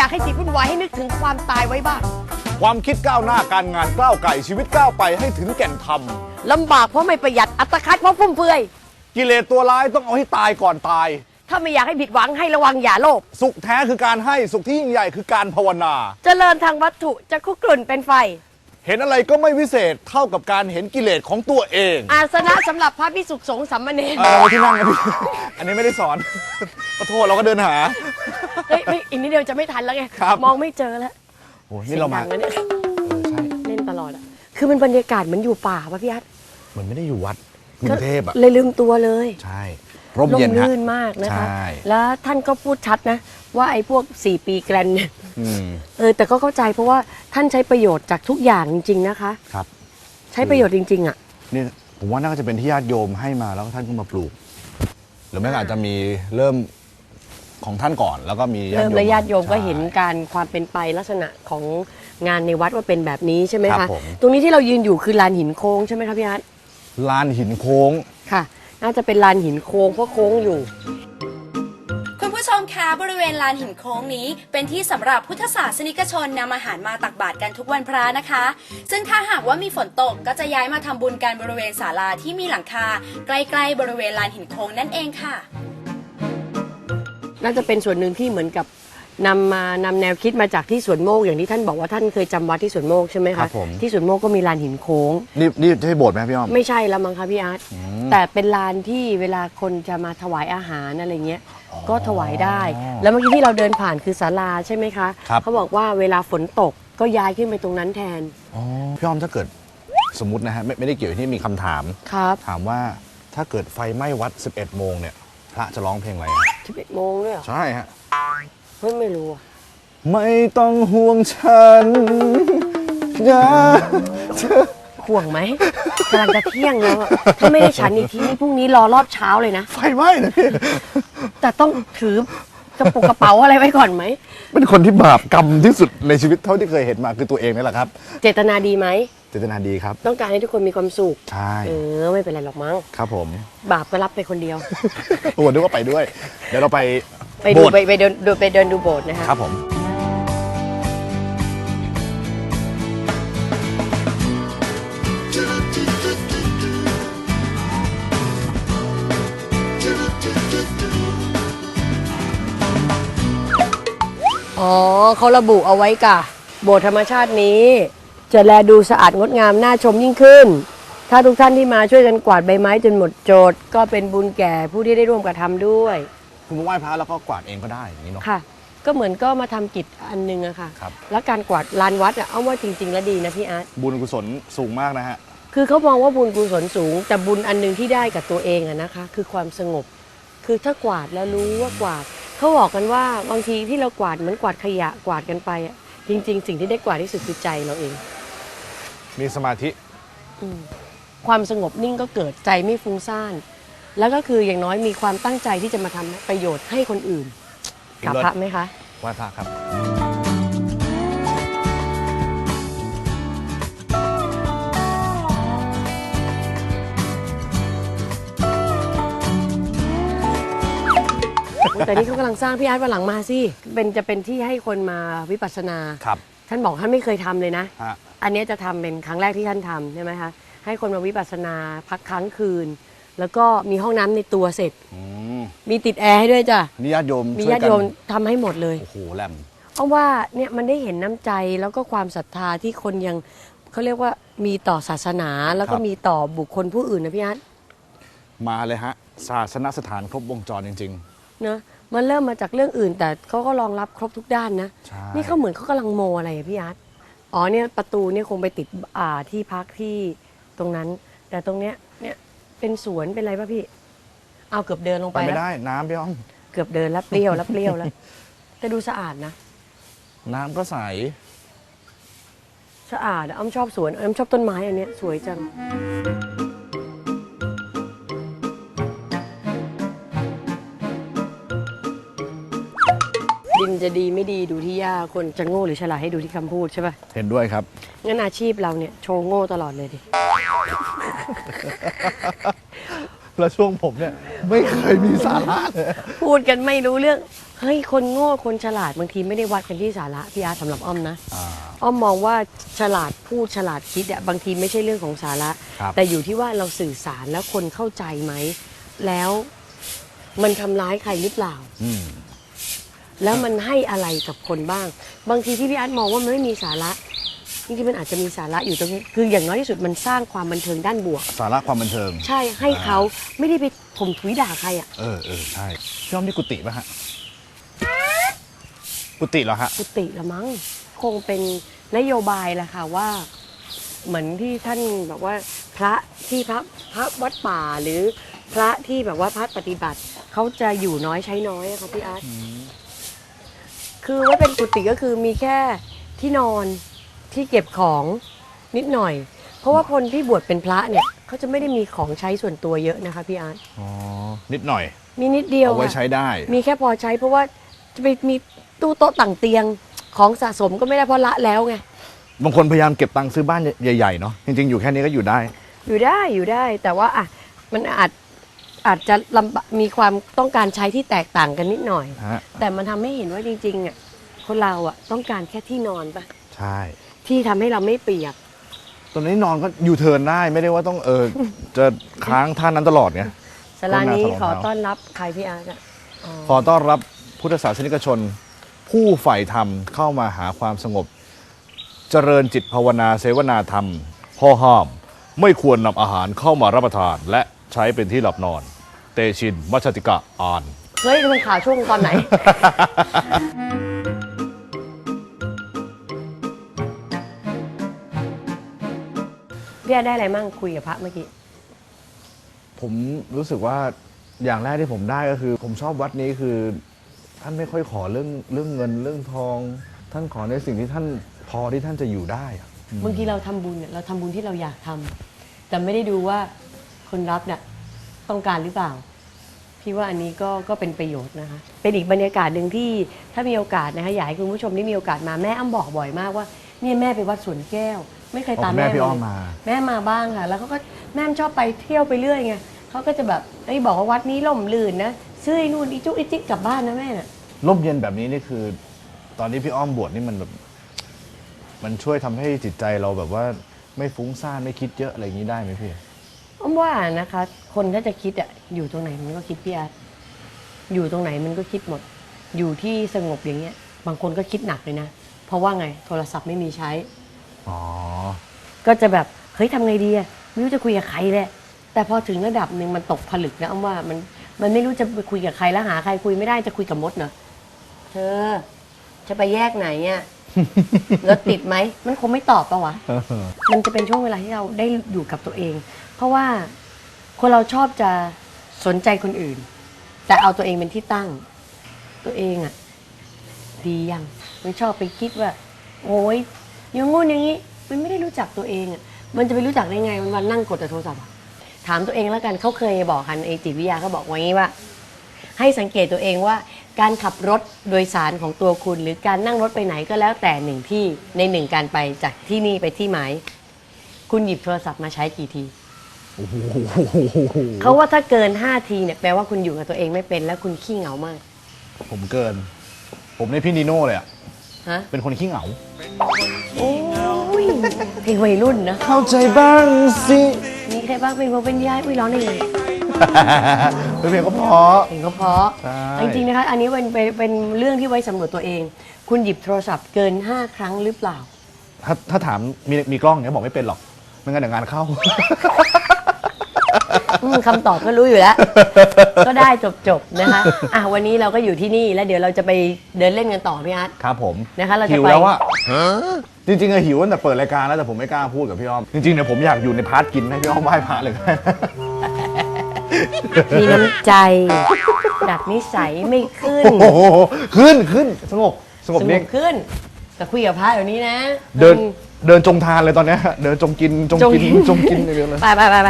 อยากให้จิตวุ่นวายให้นึกถึงความตายไว้บ้าง ความคิดก้าวหน้าการงานก้าวไก่ชีวิตก้าวไปให้ถึงแก่นธรรม ลำบากเพราะไม่ประหยัดอัตคัดเพราะฟุ่มเฟือย กิเลสตัวร้ายต้องเอาให้ตายก่อนตาย ถ้าไม่อยากให้ผิดหวังให้ระวังอย่าโลภ สุขแท้คือการให้สุขที่ยิ่งใหญ่คือการภาวนา เจริญทางวัตถุจะคุกรุ่นเป็นไฟ เห็นอะไรก็ไม่วิเศษเท่ากับการเห็นกิเลสของตัวเองอาสนะสำหรับพระพิสุขสงฆ์สัมมาเนรเออที่นั่งนะพี่ อันนี้ไม่ได้สอน ขอโทษเราก็เดินหา เฮ้ยเฮ้ยอีกนิดเดียวจะไม่ทันแล้วไง ครับ มองไม่เจอแล้วโอ้นี่เรามาสียงดังนะเนี่ยเออใช่เล่นตลอดอะคือมันบรรยากาศเหมือนอยู่ป่าป่ะพี่อัดเหมือนไม่ได้อยู่วัดกรุงเทพอะ เลยลืมตัวเลย ใช่ร่มลมเย็นฮะ ลื่นมากนะคะ ใช่ แล้วท่านก็พูดชัดนะ ว่าไอ้พวก 4 ปีแกรนเนี่ยอืมเออแต่ก็เข้าใจเพราะว่าท่านใช้ประโยชน์จากทุกอย่างจริง ๆ นะคะ ครับ ใช้ประโยชน์จริง ๆ อะ นี่ผมว่าน่าจะเป็นที่ญาติโยมให้มาแล้วก็ท่านก็มาปลูก หรือไม่ก็อาจจะมีเริ่ม ของท่านก่อน แล้วก็มีญาติเริ่มโยมและญาติโยมก็ใช่เห็นการความเป็นไปลักษณะของงานในวัดว่าเป็นแบบนี้ใช่ไหมครัคะ บผม ตรงนี้ที่เรายืนอยู่คือลานหินโค้งใช่ไหมคะพี่อาร์ตลานหินโค้ง ค่ะ น่าจะเป็นลานหินโค้งเพราะโค้งอยู่ คุณผู้ชมคะบริเวณลานหินโค้งนี้ เป็นที่สำหรับพุทธศาสนิกชนนำอาหารมาตักบาตรกันทุกวันพระนะคะ ซึ่งถ้าหากว่ามีฝนตกก็จะย้ายมาทำบุญกันบริเวณศาลาที่มีหลังคา ใกล้ๆบริเวณลานหินโค้งนั่นเองค่ะ น่าจะเป็นส่วนหนึ่งที่เหมือนกับนำมานำแนวคิดมาจากที่สวนโมกอย่างที่ท่านบอกว่าท่านเคยจำวัดที่สวนโมกใช่ไหมครัคะบผม ที่สวนโมกก็มีลานหินโค้ง นี่นี่ใช่โบสถ์ไหมพี่อ้อม ไม่ใช่แล้วมั้งคะพี่อาร์ตอืมแต่เป็นลานที่เวลาคนจะมาถวายอาหารอะไรเงี้ยอ๋อก็ถวายได้ แล้วเมื่อกี้ที่เราเดินผ่านคือศาลาใช่ไหมคะครับ เขาบอกว่าเวลาฝนตกก็ย้ายขึ้นไปตรงนั้นแทนอ๋อพี่อ้อมถ้าเกิดสมมตินะฮะไม่ไม่ได้เกี่ยวที่มีคำถาม ครับ ถามว่าถ้าเกิดไฟไหม้วัด 11 โมงเนี่ย พระจะร้องเพลงอะไรฮะ 11โมงด้วยเหรอใช่ฮะ เฮ้ยไม่รู้อะไม่ต้องห่วงฉันอย่าเธอห่วงไหมกำลังจะเที่ยงแล้วอะถ้าไม่ได้ฉันอีกทีนี่พรุ่งนี้รอรอบเช้าเลยนะ ไฟไหม้นะพี่ แต่ต้องถือกระปุกกระเป๋าอะไรไว้ก่อนไหม เป็นคนที่บาปกรรมที่สุดในชีวิตเท่าที่เคยเห็นมาคือตัวเองนี่แหละครับ เจตนาดีไหม เจตนาดีครับ ต้องการให้ทุกคนมีความสุข ใช่เออ ไม่เป็นไรหรอกมั้ง ครับผมบาปก็รับไปคนเดียว โอ้นึกว่าไปด้วย เดี๋ยวเราไปไปดูโบสถ์ไปไปเดินดูไปเดินดูโบสถ์นะคะ ครับผม อ๋อเขาระบุเอาไว้กะโบสถ์ธรรมชาตินี้ จะแลดูสะอาดงดงามน่าชมยิ่งขึ้น ถ้าทุกท่านที่มาช่วยกันกวาดใบไม้จนหมดโจทย์ ก็เป็นบุญแก่ผู้ที่ได้ร่วมกระทำด้วย คุณมาไหว้พระแล้วก็กวาดเองก็ได้อย่างนี้เนาะ ค่ะ ก็เหมือนก็มาทำกิจอันหนึงอะค่ะ ครับ แล้วการกวาดลานวัดอะเอาว่าจริง ๆ แล้วดีนะพี่อาร์ต บุญกุศลสูงมากนะฮะ คือเขามองว่าบุญกุศลสูง แต่บุญอันหนึงที่ได้กับตัวเองอะนะคะ คือความสงบ คือถ้ากวาดแล้วรู้ว่ากวาดเขาบอกกันว่าบางทีที่เรากวาดเหมือนกวาดขยะกวาดกันไปอะจริง ๆ สิ่งที่ได้กวาดที่สุดคือใจเราเอง มีสมาธิ อืมความสงบนิ่งก็เกิดใจไม่ฟุ้งซ่าน แล้วก็คืออย่างน้อยมีความตั้งใจที่จะมาทำประโยชน์ให้คนอื่นกับพระไหมคะ ไหว้พระครับ แต่นี่เขากำลังสร้างพี่อาร์ตวันหลังมาสิเป็นจะเป็นที่ให้คนมาวิปัสสนา ครับ ท่านบอกท่านไม่เคยทำเลยนะ ฮะ อันเนี้ยจะทำเป็นครั้งแรกที่ท่านทำใช่ไหมคะให้คนมาวิปัสสนาพักค้างคืน แล้วก็มีห้องน้ำในตัวเสร็จ อืมมีติดแอร์ให้ด้วยจ้ะนี่ญาติโยมมีช่วญาติกันโยมทำให้หมดเลย โอ้โหแหลม เพราะว่าเนี่ยมันได้เห็นน้ำใจแล้วก็ความศรัทธาที่คนยังเขาเรียกว่ามีต่อศาสนาแล้วก็ครับ มีต่อบุคคลผู้อื่นนะพี่อาร์ตมาเลยฮะศาสนสถานครบวงจรจริง นะมันเริ่มมาจากเรื่องอื่น แต่เขาก็รองรับครบทุกด้านนะๆใช่ นี่เขาเหมือนเขากำลังโมอะไรอะพี่อาร์ตอ๋อเนี่ยประตูเนี่ยคงไปติดอ่าที่พักที่ตรงนั้น แต่ตรงเนี้ยเนี่ยเป็นสวนเป็นอะไรป่ะพี่ เอาเกือบเดินลงไปไปไม่แล้วได้น้ำพี่อ้อม เกือบเดินแล้วเปรี้ยวแล้วเปรี้ยวแล้ว แต่ดูสะอาดนะ น้ำก็ใส สะอาดอะอ้อมชอบสวนอ้อมชอบต้นไม้อันเนี้ยสวยจัง จะดีไม่ดีดูที่หญ้าคนจะโง่หรือฉลาดให้ดูที่คำพูดใช่ป่ะเห็นด้วยครับ งั้นอาชีพเราเนี่ยโชว์โง่ตลอดเลยดิ แล้วช่วงผมเนี่ย ไม่เคยมีสาระเลยพูดกันไม่รู้เรื่อง เฮ้ย คนโง่คนฉลาดบางทีไม่ได้วัดกันที่สาระพี่อาร์ตสำหรับอ้อมนะ อ่า อ้อมมองว่าฉลาดพูดฉลาดคิดอะบางทีไม่ใช่เรื่องของสาระ ครับ แต่อยู่ที่ว่าเราสื่อสารแล้วคนเข้าใจไหม แล้วมันทำร้ายใครหรือเปล่า อืม แล้วมันให้อะไรกับคนบ้าง บางทีที่พี่อาร์ตมองว่ามันไม่มีสาระจริงๆมันอาจจะมีสาระอยู่ตรงนี้คืออย่างน้อยที่สุดมันสร้างความบันเทิงด้านบวก สาระความบันเทิง ใช่ให้เขาไม่ได้ไปถมถุยด่าใครอะเออเออใช่พี่อ้อมนี่กุฏิป่ะฮะกุฏิเหรอฮะกุฏิละมั้งคงเป็นนโยบายแหละค่ะว่า เหมือนที่ท่านแบบว่าพระที่พระพระวัดป่าหรือพระที่แบบว่าพระปฏิบัติเขาจะอยู่น้อยใช้น้อยอะค่ะพี่อาร์ต คือว่าเป็นกุฏิก็คือมีแค่ที่นอนที่เก็บของนิดหน่อย เพราะว่าคนที่บวชเป็นพระเนี่ยเขาจะไม่ได้มีของใช้ส่วนตัวเยอะนะคะพี่อาร์ตอ๋อนิดหน่อย มีนิดเดียวเอาไว้ค่ะใช้ได้ มีแค่พอใช้ เพราะว่าจะไปมีตู้โต๊ะต่างเตียงของสะสมก็ไม่ได้เพราะละแล้วไง บางคนพยายามเก็บตังค์ซื้อบ้านใหญ่ๆเนาะจริงๆอยู่แค่นี้ก็อยู่ได้ อยู่ได้อยู่ได้แต่ว่าอะมันอาจ อาจจะลำบากมีความต้องการใช้ที่แตกต่างกันนิดหน่อย ฮะแต่มันทำให้เห็นว่าจริงๆอะคนเราอะต้องการแค่ที่นอนปะใช่ ที่ทำให้เราไม่เปียก ตอนนี้นอนก็ยูเทิร์นได้ไม่ได้ว่าต้องเออ จะค้างท่านั้นตลอดไง สลานี้ต้นนาขอสลองเท้าต้อนรับใครพี่อาร์ตอะอ๋อขอต้อนรับพุทธศาสนิกชน ผู้ใฝ่ธรรมเข้ามาหาความสงบ เจริญจิตภาวนาเสวนาธรรมข้อห้าม ไม่ควรนำอาหารเข้ามารับประทาน และ ใช้เป็นที่หลับนอน เตชินมัชติกะอ่าน เฮ้ยมันข่าวช่วงตอนไหน พี่อาร์ตได้อะไรมั่งคุยกับพระเมื่อกี้ ผมรู้สึกว่าอย่างแรกที่ผมได้ก็คือ ผมชอบวัดนี้คือ ท่านไม่ค่อยขอเรื่องเรื่องเงินเรื่องทอง ท่านขอในสิ่งที่ท่านพอที่ท่านจะอยู่ได้อะ บางทีเราทำบุญเนี่ยเราทำบุญที่เราอยากทำแต่ไม่ได้ดูว่า คนรับเนี่ยต้องการหรือเปล่า พี่ว่าอันนี้ก็ก็เป็นประโยชน์นะคะ เป็นอีกบรรยากาศหนึ่งที่ถ้ามีโอกาสนะคะอยากให้คุณผู้ชมได้มีโอกาสมาแม่อ้ำบอกบ่อยมากว่าเนี่ยแม่ไปวัดสวนแก้ว ไม่เคยอ๋อตามคุณแม่แม่พี่อ้อมเลยมาแม่มาบ้างค่ะ แล้วเขาก็แม่ชอบไปเที่ยวไปเรื่อยไงเขาก็จะแบบเอ้ยบอกว่าวัดนี้ล่มลื่นนะซื้อไอ้นู่นอีจุกอีจิกกลับบ้านนะแม่น่ะร่มเย็นแบบนี้นี่คือ ตอนที่พี่อ้อมบวชนี่มันแบบมันช่วยทำให้จิตใจเราแบบว่าไม่ฟุ้งซ่านไม่คิดเยอะอะไรอย่างนี้ได้ไหมพี่ อ้อมว่านะคะ คนถ้าจะคิดอะอยู่ตรงไหนมันก็คิดพี่อาร์ตอยู่ตรงไหนมันก็คิดหมด อยู่ที่สงบอย่างเงี้ย บางคนก็คิดหนักเลยนะ เพราะว่าไงโทรศัพท์ไม่มีใช้ อ๋อ ก็จะแบบเฮ้ยทำไงดีอะไม่รู้จะคุยกับใครเลยแต่พอถึงระดับหนึ่งมันตกผลึกนะอ้อมว่ามันมันไม่รู้จะไปคุยกับใครแล้วหาใครคุยไม่ได้จะคุยกับมดเนอะเธอ จะไปแยกไหนอะรถติดไหมมันคงไม่ตอบปะวะ มันจะเป็นช่วงเวลาที่เราได้อยู่กับตัวเอง เพราะว่าคนเราชอบจะสนใจคนอื่น แต่เอาตัวเองเป็นที่ตั้ง ตัวเองอะดียังไมันชอบไปคิดว่า โอ้ยอยังงู้นอย่างนี้ มันไม่ได้รู้จักตัวเองอะมันจะไปรู้จักได้ไงมันวันนั่งกดแต่โทรศัพท์อะถามตัวเองแล้วกันเขาเคยบอกกันไอจิตวิทยาเขาบอกไว้งี้ว่า ให้สังเกตตัวเองว่าการขับรถโดยสารของตัวคุณ หรือการนั่งรถไปไหนก็แล้วแต่หนึ่งที่ในหนึ่งการไปจากที่นี่ไปที่หมาย คุณหยิบโทรศัพท์มาใช้กี่ที เขาว่าถ้าเกิน5ทีเนี่ยแปลว่าคุณอยู่กับตัวเองไม่เป็นแล้วคุณขี้เหงามาก ผมเกิน ผมในพี่นีโน่เลยอะฮะเป็นคนขี้เหงา โอ้ยเพลงวัยรุ่นนะเข้าใจบ้างสิ มีใครบ้างเป็นวงเป็นยายอุ้ยร้องได้ไงเป็นเพลงก็เพราะ เพลงก็เพราะใช่ จริงๆนะคะ อันนี้เป็นเป็นเป็นเรื่องที่ไว้สำรวจตัวเอง คุณหยิบโทรศัพท์เกิน5ครั้งหรือเปล่า ถ้าถ้าถามมีมีกล้องเนี่ยบอกไม่เป็นหรอกไม่งั้นเดี๋ยวงานเข้า อืมคำตอบก็รู้อยู่แล้ว ก็ได้จบๆนะคะอะวันนี้เราก็อยู่ที่นี่แล้วเดี๋ยวเราจะไปเดินเล่นกันต่อพี่อาร์ต ครับผมนะคะเราจะหิวไปแล้วอะจริงๆอะหิวตั้งแต่เปิดรายการแล้วแต่ผมไม่กล้าพูดกับพี่อ้อม จริงๆเนี่ยผมอยากอยู่ในพาร์ทกินให้พี่อ้อมไหว้พระเลยมีน้ำใจดัดนิสัยไม่ขึ้นโอ้โหขึ้นขึ้นสงบสงบสงเนียบขึ้น แต่คุยกับพระเดี๋ยวนี้นะ เดินเดินจงทานเลยตอนเนี้ยเดินจงกินจงกินจงกินอย่างเดียวเลย ไปไปไปไป